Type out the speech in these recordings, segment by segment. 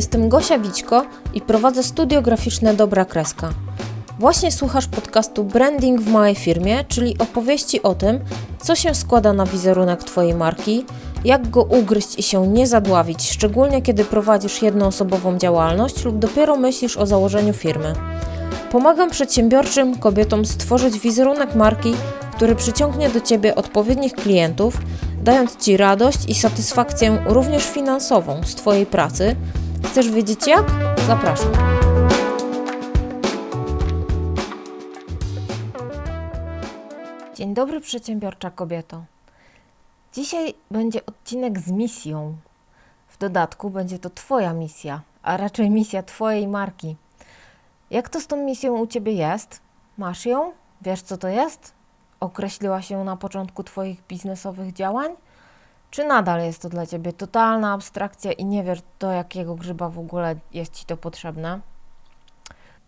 Jestem Gosia Wićko i prowadzę studio graficzne Dobra Kreska. Właśnie słuchasz podcastu Branding w małej firmie, czyli opowieści o tym, co się składa na wizerunek Twojej marki, jak go ugryźć i się nie zadławić, szczególnie kiedy prowadzisz jednoosobową działalność lub dopiero myślisz o założeniu firmy. Pomagam przedsiębiorczym kobietom stworzyć wizerunek marki, który przyciągnie do Ciebie odpowiednich klientów, dając Ci radość i satysfakcję również finansową z Twojej pracy. Chcesz wiedzieć jak? Zapraszam. Dzień dobry, przedsiębiorcza kobieto. Dzisiaj będzie odcinek z misją. W dodatku będzie to Twoja misja, a raczej misja Twojej marki. Jak to z tą misją u Ciebie jest? Masz ją? Wiesz, co to jest? Określiłaś ją na początku Twoich biznesowych działań? Czy nadal jest to dla Ciebie totalna abstrakcja i nie wiesz, do jakiego grzyba w ogóle jest Ci to potrzebne?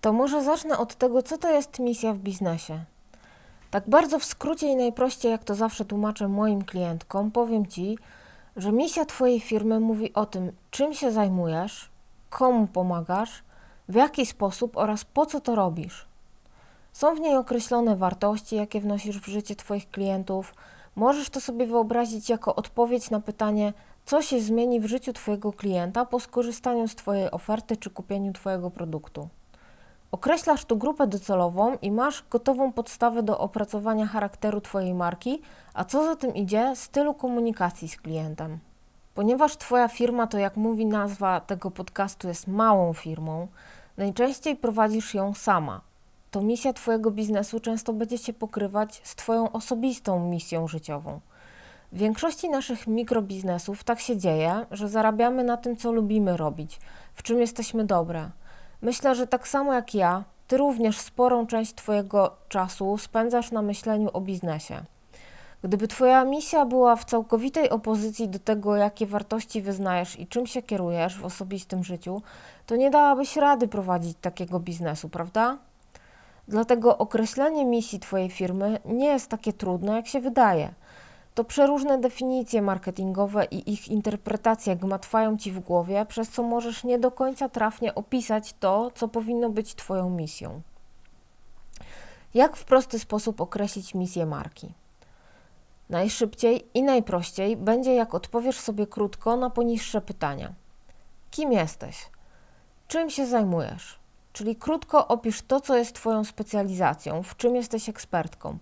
To może zacznę od tego, co to jest misja w biznesie. Tak bardzo w skrócie i najprościej, jak to zawsze tłumaczę moim klientkom, powiem Ci, że misja Twojej firmy mówi o tym, czym się zajmujesz, komu pomagasz, w jaki sposób oraz po co to robisz. Są w niej określone wartości, jakie wnosisz w życie Twoich klientów. Możesz to sobie wyobrazić jako odpowiedź na pytanie, co się zmieni w życiu Twojego klienta po skorzystaniu z Twojej oferty czy kupieniu Twojego produktu. Określasz tu grupę docelową i masz gotową podstawę do opracowania charakteru Twojej marki, a co za tym idzie, stylu komunikacji z klientem. Ponieważ Twoja firma, to jak mówi nazwa tego podcastu, jest małą firmą, najczęściej prowadzisz ją sama. To misja Twojego biznesu często będzie się pokrywać z Twoją osobistą misją życiową. W większości naszych mikrobiznesów tak się dzieje, że zarabiamy na tym, co lubimy robić, w czym jesteśmy dobre. Myślę, że tak samo jak ja, Ty również sporą część Twojego czasu spędzasz na myśleniu o biznesie. Gdyby Twoja misja była w całkowitej opozycji do tego, jakie wartości wyznajesz i czym się kierujesz w osobistym życiu, to nie dałabyś rady prowadzić takiego biznesu, prawda? Dlatego określenie misji Twojej firmy nie jest takie trudne, jak się wydaje. To przeróżne definicje marketingowe i ich interpretacje gmatwają Ci w głowie, przez co możesz nie do końca trafnie opisać to, co powinno być Twoją misją. Jak w prosty sposób określić misję marki? Najszybciej i najprościej będzie, jak odpowiesz sobie krótko na poniższe pytania. Kim jesteś? Czym się zajmujesz? Czyli krótko opisz to, co jest Twoją specjalizacją, w czym jesteś ekspertką.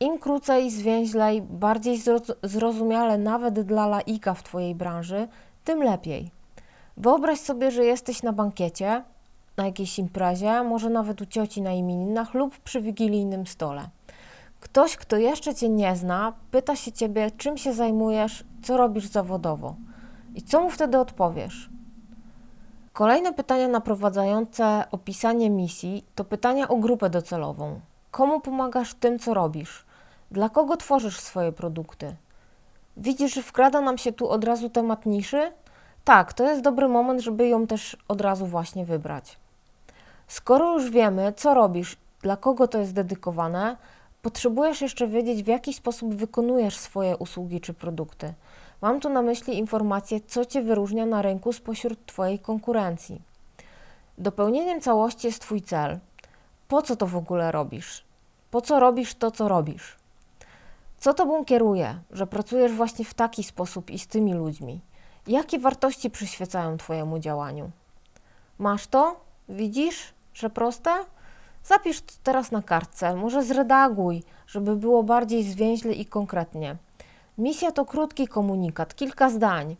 Im krócej, zwięźlej, bardziej zrozumiale nawet dla laika w Twojej branży, tym lepiej. Wyobraź sobie, że jesteś na bankiecie, na jakiejś imprezie, może nawet u cioci na imieninach lub przy wigilijnym stole. Ktoś, kto jeszcze Cię nie zna, pyta się Ciebie, czym się zajmujesz, co robisz zawodowo. I co mu wtedy odpowiesz? Kolejne pytania naprowadzające opisanie misji to pytania o grupę docelową. Komu pomagasz tym, co robisz? Dla kogo tworzysz swoje produkty? Widzisz, że wkrada nam się tu od razu temat niszy? Tak, to jest dobry moment, żeby ją też od razu właśnie wybrać. Skoro już wiemy, co robisz, dla kogo to jest dedykowane, potrzebujesz jeszcze wiedzieć, w jaki sposób wykonujesz swoje usługi czy produkty. Mam tu na myśli informacje, co Cię wyróżnia na rynku spośród Twojej konkurencji. Dopełnieniem całości jest Twój cel. Po co to w ogóle robisz? Po co robisz to, co robisz? Co Tobą kieruje, że pracujesz właśnie w taki sposób i z tymi ludźmi? Jakie wartości przyświecają Twojemu działaniu? Masz to? Widzisz, że proste? Zapisz to teraz na kartce, może zredaguj, żeby było bardziej zwięźle i konkretnie. Misja to krótki komunikat, kilka zdań.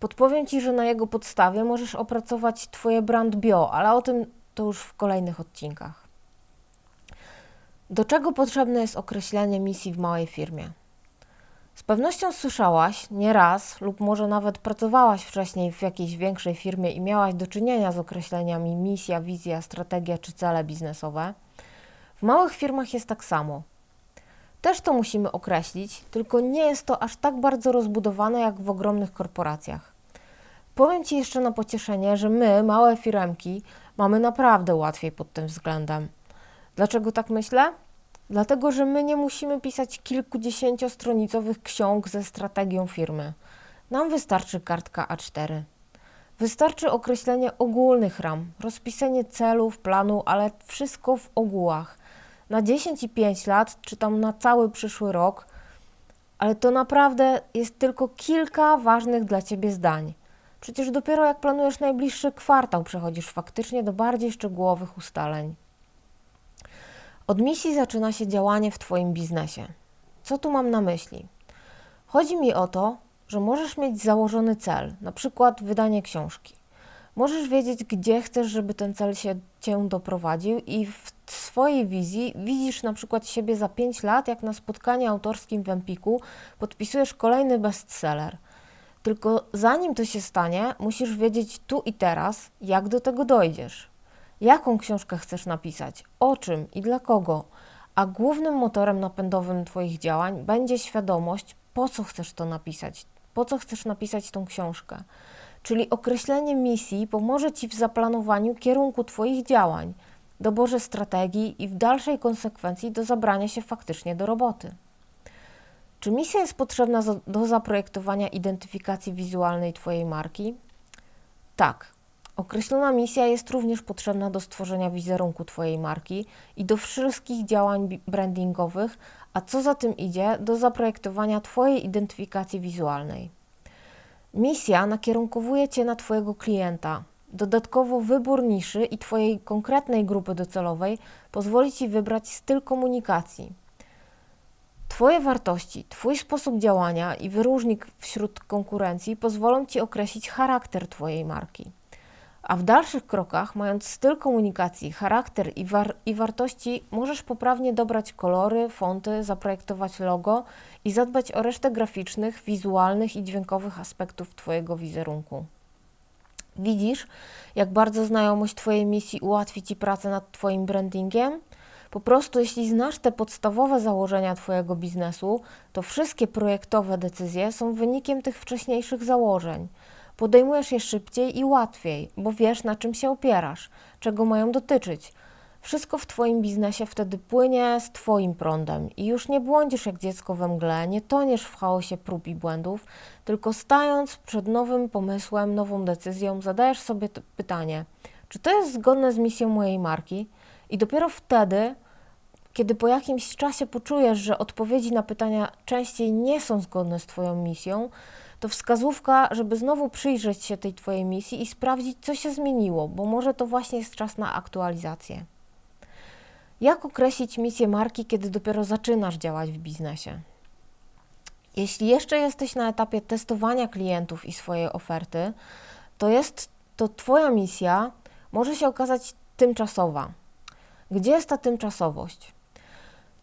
Podpowiem Ci, że na jego podstawie możesz opracować Twoje brand bio, ale o tym to już w kolejnych odcinkach. Do czego potrzebne jest określenie misji w małej firmie? Z pewnością słyszałaś nie raz, lub może nawet pracowałaś wcześniej w jakiejś większej firmie i miałaś do czynienia z określeniami misja, wizja, strategia czy cele biznesowe. W małych firmach jest tak samo. Też to musimy określić, tylko nie jest to aż tak bardzo rozbudowane jak w ogromnych korporacjach. Powiem Ci jeszcze na pocieszenie, że my, małe firemki, mamy naprawdę łatwiej pod tym względem. Dlaczego tak myślę? Dlatego, że my nie musimy pisać kilkudziesięciostronicowych ksiąg ze strategią firmy. Nam wystarczy kartka A4. Wystarczy określenie ogólnych ram, rozpisanie celów, planu, ale wszystko w ogółach. Na 10 i 5 lat, czy tam na cały przyszły rok, ale to naprawdę jest tylko kilka ważnych dla ciebie zdań. Przecież dopiero jak planujesz najbliższy kwartał, przechodzisz faktycznie do bardziej szczegółowych ustaleń. Od misji zaczyna się działanie w Twoim biznesie. Co tu mam na myśli? Chodzi mi o to, że możesz mieć założony cel, na przykład wydanie książki. Możesz wiedzieć, gdzie chcesz, żeby ten cel się cię doprowadził, i w swojej wizji widzisz na przykład siebie za 5 lat, jak na spotkaniu autorskim w Empiku podpisujesz kolejny bestseller. Tylko zanim to się stanie, musisz wiedzieć tu i teraz, jak do tego dojdziesz. Jaką książkę chcesz napisać, o czym i dla kogo. A głównym motorem napędowym Twoich działań będzie świadomość, po co chcesz to napisać, po co chcesz napisać tą książkę. Czyli określenie misji pomoże Ci w zaplanowaniu kierunku Twoich działań, doborze strategii i w dalszej konsekwencji do zabrania się faktycznie do roboty. Czy misja jest potrzebna do zaprojektowania identyfikacji wizualnej Twojej marki? Tak. Określona misja jest również potrzebna do stworzenia wizerunku Twojej marki i do wszystkich działań brandingowych, a co za tym idzie, do zaprojektowania Twojej identyfikacji wizualnej. Misja nakierunkowuje Cię na Twojego klienta. Dodatkowo wybór niszy i Twojej konkretnej grupy docelowej pozwoli Ci wybrać styl komunikacji. Twoje wartości, Twój sposób działania i wyróżnik wśród konkurencji pozwolą Ci określić charakter Twojej marki. A w dalszych krokach, mając styl komunikacji, charakter i, war i wartości, możesz poprawnie dobrać kolory, fonty, zaprojektować logo i zadbać o resztę graficznych, wizualnych i dźwiękowych aspektów Twojego wizerunku. Widzisz, jak bardzo znajomość Twojej misji ułatwi Ci pracę nad Twoim brandingiem? Po prostu, jeśli znasz te podstawowe założenia Twojego biznesu, to wszystkie projektowe decyzje są wynikiem tych wcześniejszych założeń. Podejmujesz je szybciej i łatwiej, bo wiesz, na czym się opierasz, czego mają dotyczyć. Wszystko w Twoim biznesie wtedy płynie z Twoim prądem i już nie błądzisz jak dziecko we mgle, nie toniesz w chaosie prób i błędów, tylko stając przed nowym pomysłem, nową decyzją, zadajesz sobie pytanie, czy to jest zgodne z misją mojej marki? I dopiero wtedy, kiedy po jakimś czasie poczujesz, że odpowiedzi na pytania częściej nie są zgodne z Twoją misją, to wskazówka, żeby znowu przyjrzeć się tej Twojej misji i sprawdzić, co się zmieniło, bo może to właśnie jest czas na aktualizację. Jak określić misję marki, kiedy dopiero zaczynasz działać w biznesie? Jeśli jeszcze jesteś na etapie testowania klientów i swojej oferty, to jest to Twoja misja może się okazać tymczasowa. Gdzie jest ta tymczasowość?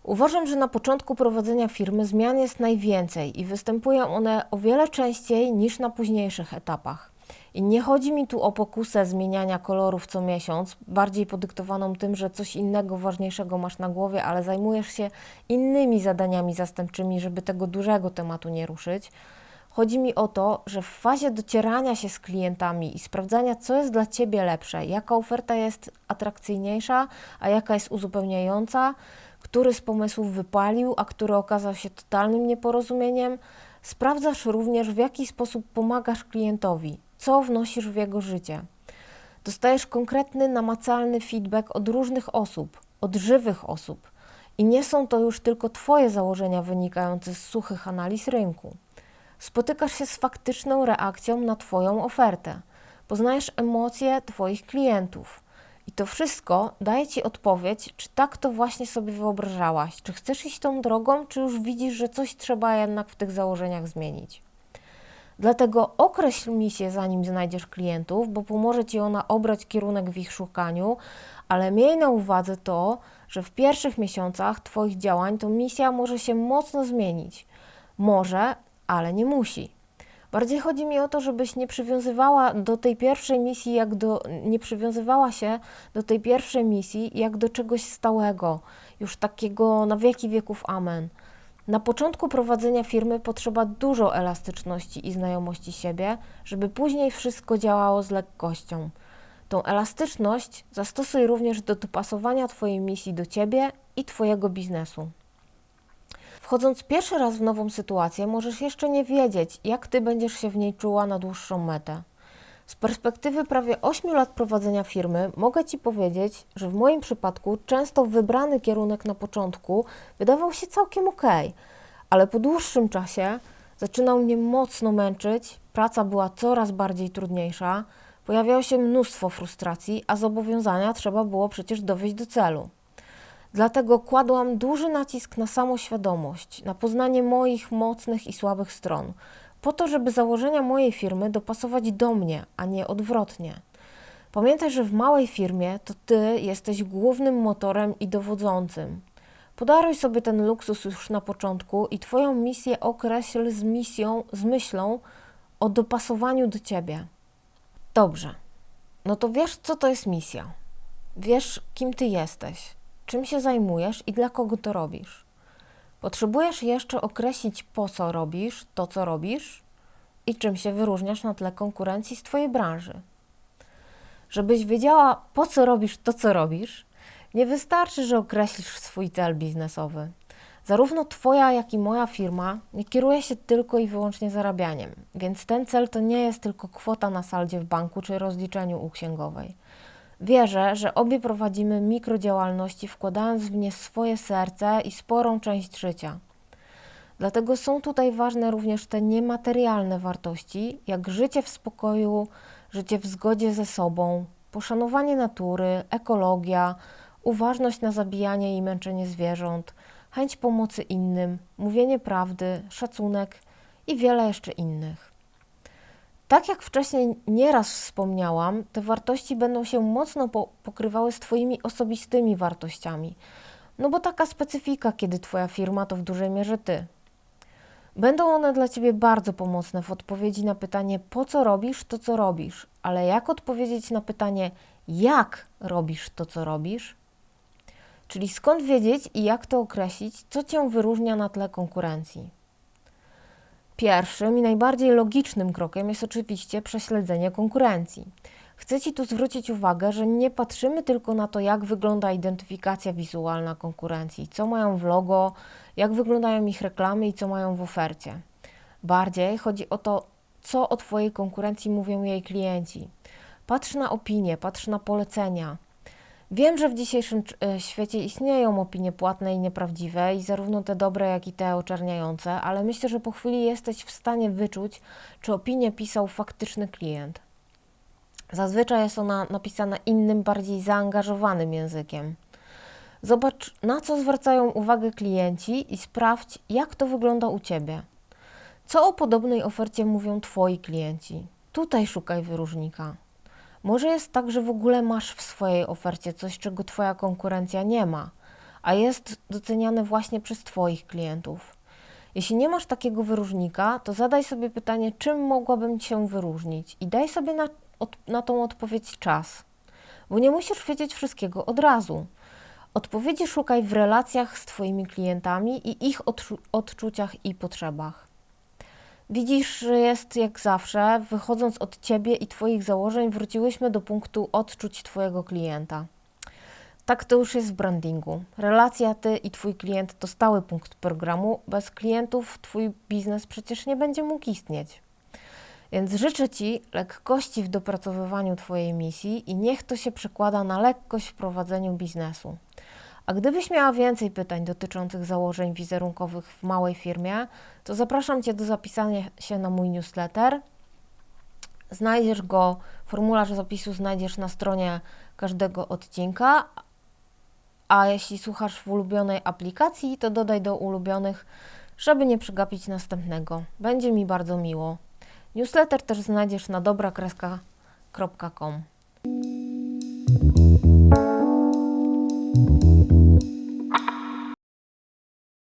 Uważam, że na początku prowadzenia firmy zmian jest najwięcej i występują one o wiele częściej niż na późniejszych etapach. I nie chodzi mi tu o pokusę zmieniania kolorów co miesiąc, bardziej podyktowaną tym, że coś innego ważniejszego masz na głowie, ale zajmujesz się innymi zadaniami zastępczymi, żeby tego dużego tematu nie ruszyć. Chodzi mi o to, że w fazie docierania się z klientami i sprawdzania, co jest dla Ciebie lepsze, jaka oferta jest atrakcyjniejsza, a jaka jest uzupełniająca, który z pomysłów wypalił, a który okazał się totalnym nieporozumieniem. Sprawdzasz również, w jaki sposób pomagasz klientowi, co wnosisz w jego życie. Dostajesz konkretny, namacalny feedback od różnych osób, od żywych osób. I nie są to już tylko Twoje założenia wynikające z suchych analiz rynku. Spotykasz się z faktyczną reakcją na Twoją ofertę. Poznajesz emocje Twoich klientów i to wszystko daje Ci odpowiedź, czy tak to właśnie sobie wyobrażałaś, czy chcesz iść tą drogą, czy już widzisz, że coś trzeba jednak w tych założeniach zmienić. Dlatego określ misję, zanim znajdziesz klientów, bo pomoże Ci ona obrać kierunek w ich szukaniu, ale miej na uwadze to, że w pierwszych miesiącach Twoich działań to misja może się mocno zmienić. Może, ale nie musi. Bardziej chodzi mi o to, żebyś nie przywiązywała do tej pierwszej misji, jak do, nie przywiązywała się do tej pierwszej misji jak do czegoś stałego, już takiego na wieki wieków amen. Na początku prowadzenia firmy potrzeba dużo elastyczności i znajomości siebie, żeby później wszystko działało z lekkością. Tą elastyczność zastosuj również do dopasowania Twojej misji do Ciebie i Twojego biznesu. Wchodząc pierwszy raz w nową sytuację, możesz jeszcze nie wiedzieć, jak ty będziesz się w niej czuła na dłuższą metę. Z perspektywy prawie 8 lat prowadzenia firmy mogę Ci powiedzieć, że w moim przypadku często wybrany kierunek na początku wydawał się całkiem ok, ale po dłuższym czasie zaczynał mnie mocno męczyć, praca była coraz bardziej trudniejsza, pojawiało się mnóstwo frustracji, a zobowiązania trzeba było przecież dowieść do celu. Dlatego kładłam duży nacisk na samoświadomość, na poznanie moich mocnych i słabych stron, po to, żeby założenia mojej firmy dopasować do mnie, a nie odwrotnie. Pamiętaj, że w małej firmie to ty jesteś głównym motorem i dowodzącym. Podaruj sobie ten luksus już na początku i twoją misję określ z misją, z myślą o dopasowaniu do ciebie. Dobrze. No to wiesz, co to jest misja. Wiesz, kim ty jesteś, czym się zajmujesz i dla kogo to robisz. Potrzebujesz jeszcze określić, po co robisz to, co robisz i czym się wyróżniasz na tle konkurencji z Twojej branży. Żebyś wiedziała, po co robisz to, co robisz, nie wystarczy, że określisz swój cel biznesowy. Zarówno Twoja, jak i moja firma nie kieruje się tylko i wyłącznie zarabianiem, więc ten cel to nie jest tylko kwota na saldzie w banku czy rozliczeniu u księgowej. Wierzę, że obie prowadzimy mikrodziałalności, wkładając w nie swoje serce i sporą część życia. Dlatego są tutaj ważne również te niematerialne wartości, jak życie w spokoju, życie w zgodzie ze sobą, poszanowanie natury, ekologia, uważność na zabijanie i męczenie zwierząt, chęć pomocy innym, mówienie prawdy, szacunek i wiele jeszcze innych. Tak jak wcześniej nieraz wspomniałam, te wartości będą się mocno po pokrywały z Twoimi osobistymi wartościami. No bo taka specyfika, kiedy Twoja firma to w dużej mierze Ty. Będą one dla Ciebie bardzo pomocne w odpowiedzi na pytanie, po co robisz to, co robisz, ale jak odpowiedzieć na pytanie, jak robisz to, co robisz? Czyli skąd wiedzieć i jak to określić, co Cię wyróżnia na tle konkurencji. Pierwszym i najbardziej logicznym krokiem jest oczywiście prześledzenie konkurencji. Chcę Ci tu zwrócić uwagę, że nie patrzymy tylko na to, jak wygląda identyfikacja wizualna konkurencji, co mają w logo, jak wyglądają ich reklamy i co mają w ofercie. Bardziej chodzi o to, co o Twojej konkurencji mówią jej klienci. Patrz na opinie, patrz na polecenia, Wiem, że w dzisiejszym e, świecie istnieją opinie płatne i nieprawdziwe, i zarówno te dobre, jak i te oczerniające, ale myślę, że po chwili jesteś w stanie wyczuć, czy opinię pisał faktyczny klient. Zazwyczaj jest ona napisana innym, bardziej zaangażowanym językiem. Zobacz, na co zwracają uwagę klienci i sprawdź, jak to wygląda u ciebie. Co o podobnej ofercie mówią Twoi klienci? Tutaj szukaj wyróżnika. Może jest tak, że w ogóle masz w swojej ofercie coś, czego Twoja konkurencja nie ma, a jest doceniane właśnie przez Twoich klientów. Jeśli nie masz takiego wyróżnika, to zadaj sobie pytanie, czym mogłabym się wyróżnić i daj sobie na, od, na tą odpowiedź czas, bo nie musisz wiedzieć wszystkiego od razu. Odpowiedzi szukaj w relacjach z Twoimi klientami i ich odczu odczuciach i potrzebach. Widzisz, że jest jak zawsze, wychodząc od ciebie i Twoich założeń, wróciłyśmy do punktu odczuć Twojego klienta. Tak to już jest w brandingu. Relacja Ty i Twój klient to stały punkt programu. Bez klientów Twój biznes przecież nie będzie mógł istnieć. Więc życzę Ci lekkości w dopracowywaniu Twojej misji i niech to się przekłada na lekkość w prowadzeniu biznesu. A gdybyś miała więcej pytań dotyczących założeń wizerunkowych w małej firmie, to zapraszam Cię do zapisania się na mój newsletter. Znajdziesz go, formularz zapisu znajdziesz na stronie każdego odcinka. A jeśli słuchasz w ulubionej aplikacji, to dodaj do ulubionych, żeby nie przegapić następnego. Będzie mi bardzo miło. Newsletter też znajdziesz na dobrakreska.com.